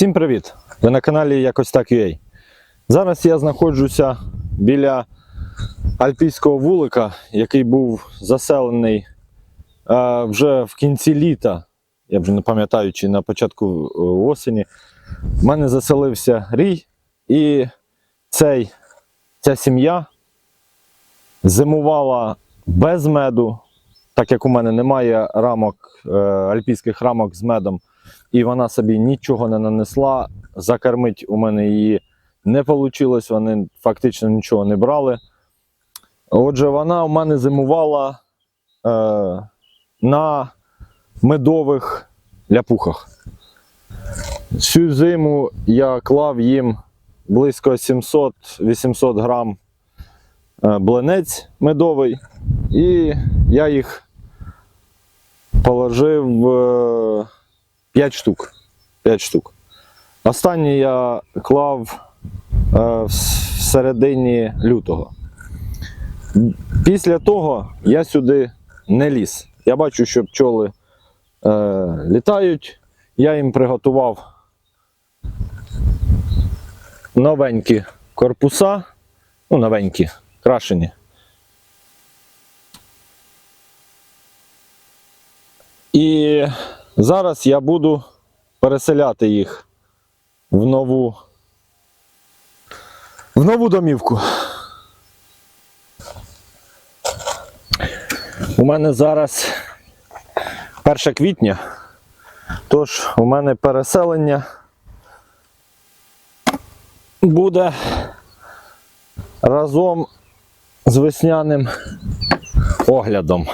Всім привіт! Ви на каналі Якось так UA. Зараз я знаходжуся біля альпійського вулика, який був заселений е, вже в кінці літа. Я вже не пам'ятаю, чи на початку е, осені. В мене заселився рій, і цей, ця сім'я зимувала без меду, так як у мене немає рамок, е, альпійських рамок з медом і вона собі нічого не нанесла. Закормить у мене її не вийшло, вони фактично нічого не брали. Отже, вона у мене зимувала е, на медових ляпухах. Всю зиму я клав їм близько 700-800 грам е, блинець медовий, і я їх положив. Е, 5 штук. 5 штук. Останній я клав е, в середині лютого. Після того я сюди не ліз. Я бачу, що пчоли е, літають. Я їм приготував новенькі корпуса. Ну, новенькі, крашені. І Зараз я буду переселяти їх в нову, в нову домівку. У мене зараз 1 квітня, тож у мене переселення буде разом з весняним оглядом.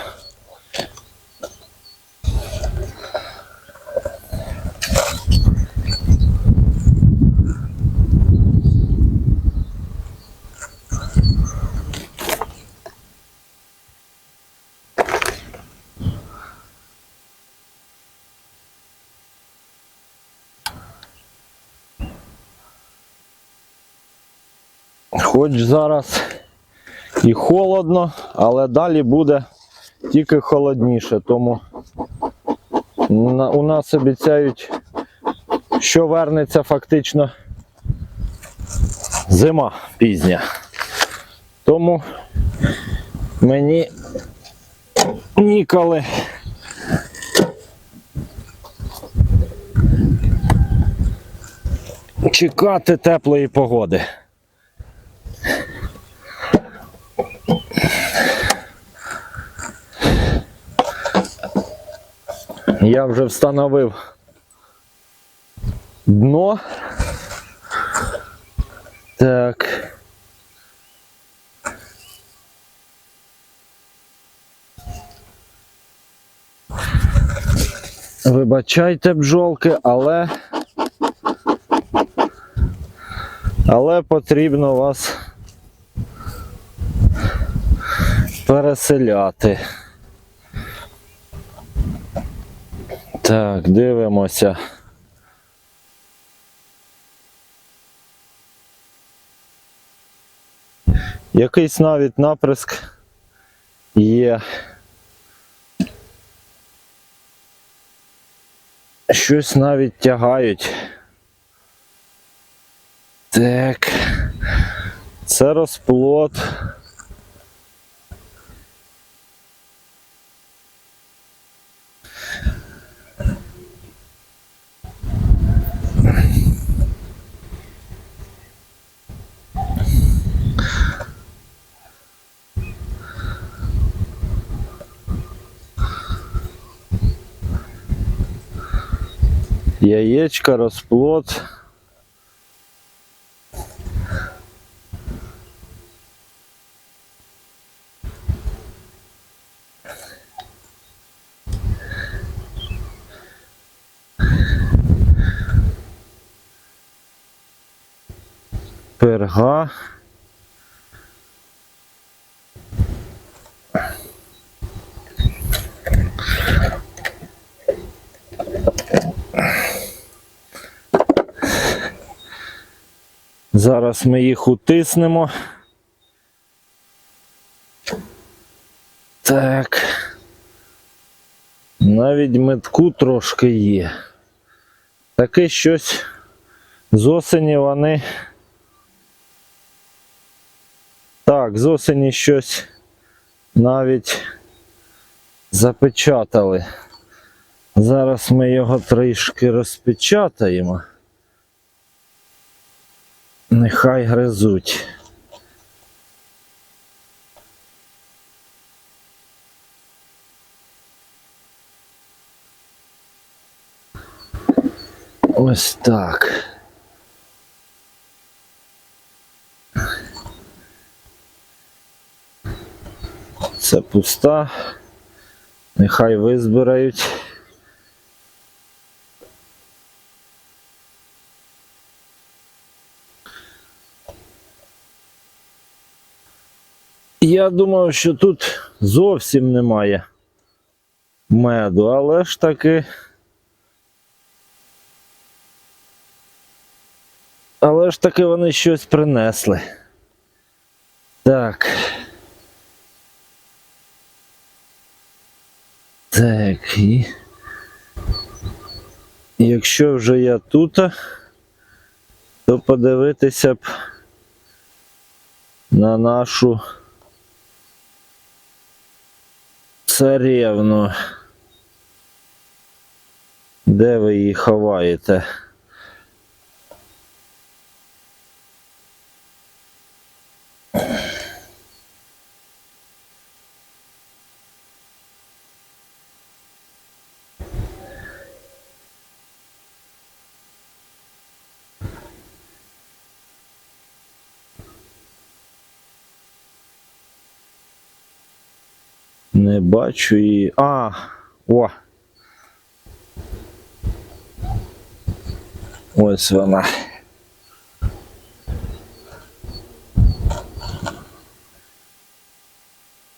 Хоч зараз і холодно, але далі буде тільки холодніше, тому у нас обіцяють, що вернеться фактично зима пізня. Тому мені ніколи чекати теплої погоди. Я вже встановив дно. Так. Вибачайте, бджолки, але. Але потрібно вас переселяти. Так, дивимося. Якийсь навіть наприск є. Щось навіть тягають. Так. Це розплод. Яєчка, розплод. Перга. Зараз ми їх утиснемо. Так. Навіть метку трошки є. Таке щось З осені вони. Так, з осені щось навіть запечатали. Зараз ми його трішки розпечатаємо. Нехай гризуть. Ось так. Це пуста. Нехай визбирають. Я думав, що тут зовсім немає меду, але ж таки. Але ж таки вони щось принесли. Так. Так, і. Якщо вже я тут, то подивитися б на нашу царевну. Де ви її ховаєте? Не бачу її. А, о. Ось вона.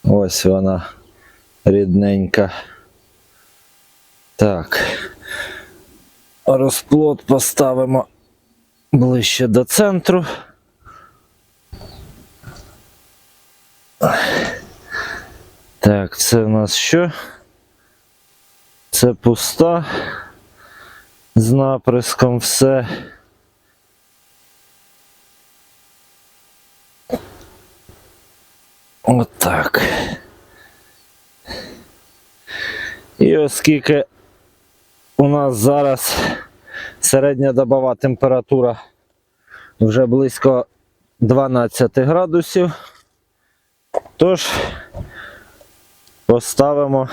Ось вона рідненька. Так. Розплод поставимо ближче до центру. Так, це у нас що? Це пуста. З наприском все. Отак. І оскільки у нас зараз середня добова температура вже близько 12 градусів, тож поставимо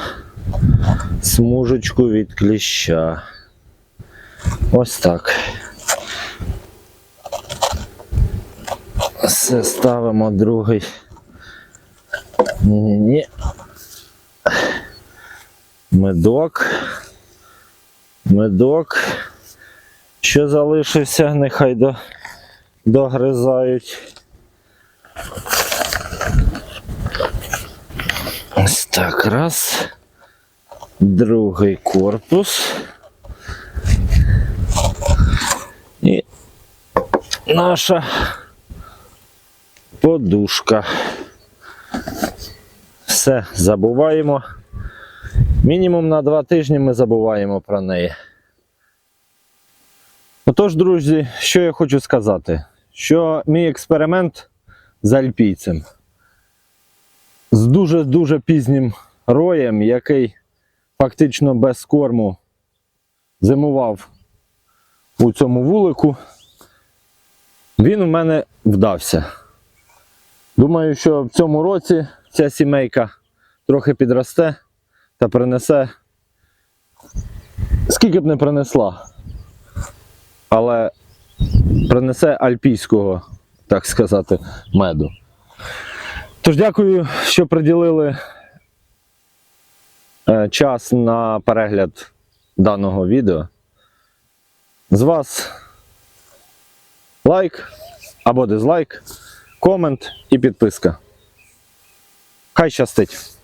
смужечку від кліща. Ось так. Все ставимо другий. Ні-ні-ні. Медок. Медок. Що залишився, нехай до, догризають. Ось так, раз. Другий корпус. І наша подушка. Все, забуваємо. Мінімум на два тижні ми забуваємо про неї. Отож, друзі, що я хочу сказати, що мій експеримент з альпійцем з дуже-дуже пізнім роєм, який фактично без корму зимував у цьому вулику, він у мене вдався. Думаю, що в цьому році ця сімейка трохи підросте та принесе, скільки б не принесла, але принесе альпійського, так сказати, меду. Тож дякую, що приділили е, час на перегляд даного відео. З вас лайк або дизлайк, комент і підписка. Хай щастить!